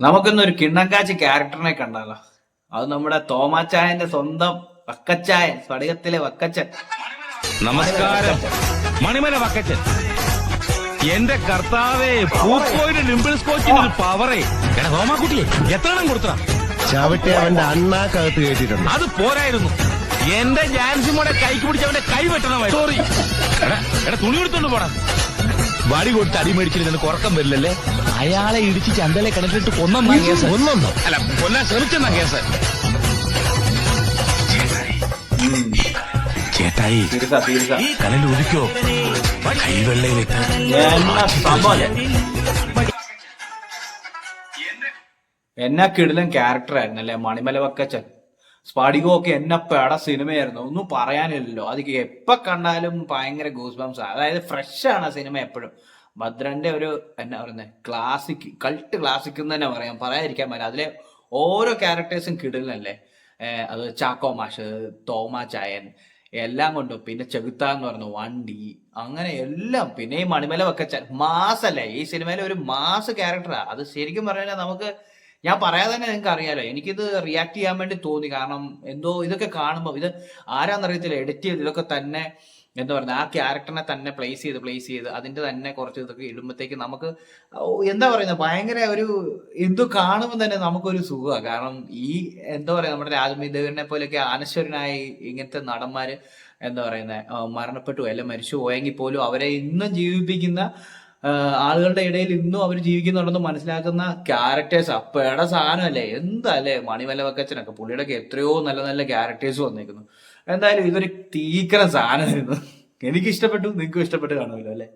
നമുക്കിന്നൊരു കിണ്ണങ്കാച്ചി ക്യാരക്ടറിനെ കണ്ടാലോ? അത് നമ്മുടെ തോമാച്ചായന്റെ സ്വന്തം വക്കച്ചായൻ സ്ഫടികത്തിലെ വക്കച്ചൻ. നമസ്കാരം. മണിമല വക്കച്ചൻ. എന്റെ കർത്താവേ പൂക്കോയുടെ നിമ്പിൾ സ്കോച്ചിന് ഒരു പവറേ എടാ ഹോമാക്കുട്ടിയെ എത്ര എണ്ണം കൊടുത്തടാ ചവിട്ടി അവന്റെ അണ്ണാക്കകത്ത് കേട്ടിട്ടുണ്ട് അത് പോരായിരുന്നു. എന്റെ ജാൻസിമോടെ കൈക്ക് പിടിച്ച് അവന്റെ കൈ വെട്ടണമായി സോറി എടാ എടാ തുണി എടുത്തോണ്ട് പോടാ. വടി കൊടുത്ത് അടി മേടിച്ചിരുന്നു കുറക്കം ഉറക്കം വരില്ലല്ലേ? അയാളെ ഇടിച്ച് ചന്തലെ കിണറ്റിട്ട് കൊന്നെന്നാ കേസ്? ഒന്നൊന്നോ അല്ല കൊല്ലാൻ ശ്രമിച്ചെന്നാ കേസ്? ചേട്ടായി ഈ കനൽ ഒലിക്കോ കൈവെള്ളയിലിട്ട്. എന്നാ കിടിലൻ ക്യാരക്ടർ ആയിരുന്നല്ലേ? മണിമല മണിമല ഒക്കെ എന്നെ പേട സിനിമയായിരുന്നു. ഒന്നും പറയാനില്ലല്ലോ. അത് എപ്പ കണ്ടാലും ഭയങ്കര ഗൂസ് ബംസ് അതായത് ഫ്രഷ് ആണ് ആ സിനിമ എപ്പോഴും. ഭദ്രന്റെ ഒരു എന്നാ പറയുന്നത് ക്ലാസിക് കൾട്ട് ക്ലാസിക് എന്ന് തന്നെ പറയാം. പറയാതിരിക്കാൻ പറ്റില്ല. അതിലെ ഓരോ ക്യാരക്ടേഴ്സും കിടലല്ലേ അത് ചാക്കോ മാഷ് തോമാ ചായൻ എല്ലാം കൊണ്ടും. പിന്നെ ചെകുത്ത എന്ന് പറഞ്ഞു വണ്ടി അങ്ങനെ എല്ലാം. പിന്നെ ഈ മണിമല വെക്കച്ച മാസല്ലേ? ഈ സിനിമയിലെ ഒരു മാസ് ക്യാരക്ടറാ അത് ശരിക്കും പറഞ്ഞാൽ നമുക്ക് ഞാൻ പറയാതെ തന്നെ നിങ്ങൾക്ക് അറിയാലോ എനിക്കിത് റിയാക്ട് ചെയ്യാൻ വേണ്ടി തോന്നി. കാരണം എന്തോ ഇതൊക്കെ കാണുമ്പോൾ ഇത് ആരാന്നറിയത്തില്ല. എഡിറ്റ് ചെയ്ത് ഇതൊക്കെ തന്നെ എന്താ പറയുക ആ ക്യാരക്ടറിനെ തന്നെ പ്ലേസ് ചെയ്ത് പ്ലേസ് ചെയ്ത് അതിന്റെ തന്നെ കുറച്ച് ഇതൊക്കെ ഇടുമ്പോഴത്തേക്ക് നമുക്ക് എന്താ പറയുന്നത് ഭയങ്കര ഒരു എന്തു കാണുമ്പോൾ തന്നെ നമുക്കൊരു സുഖമാണ് കാരണം ഈ എന്താ പറയുക നമ്മുടെ രാജമീദേവനെ പോലെയൊക്കെ ആനശ്വരനായി ഇങ്ങനത്തെ നടന്മാര് എന്താ പറയുന്നത് മരണപ്പെട്ടു അല്ലെ മരിച്ചു പോയെങ്കിൽ പോലും അവരെ ഇന്നും ജീവിപ്പിക്കുന്ന ആളുകളുടെ ഇടയിൽ ഇന്നും അവർ ജീവിക്കുന്നുണ്ടെന്ന് മനസ്സിലാക്കുന്ന ക്യാരക്ടേഴ്സ് അപ്പയുടെ സാധനമല്ലേ? എന്താ അല്ലേ മണിമല വക്കച്ചനൊക്കെ പുള്ളിയുടെ എത്രയോ നല്ല നല്ല ക്യാരക്ടേഴ്സ് വന്നിരിക്കുന്നു എന്തായാലും ഇതൊരു തീക്കര സാധനമായിരുന്നു. എനിക്ക് ഇഷ്ടപ്പെട്ടു നിങ്ങൾക്കും ഇഷ്ടപ്പെട്ട് കാണുമല്ലോ അല്ലേ?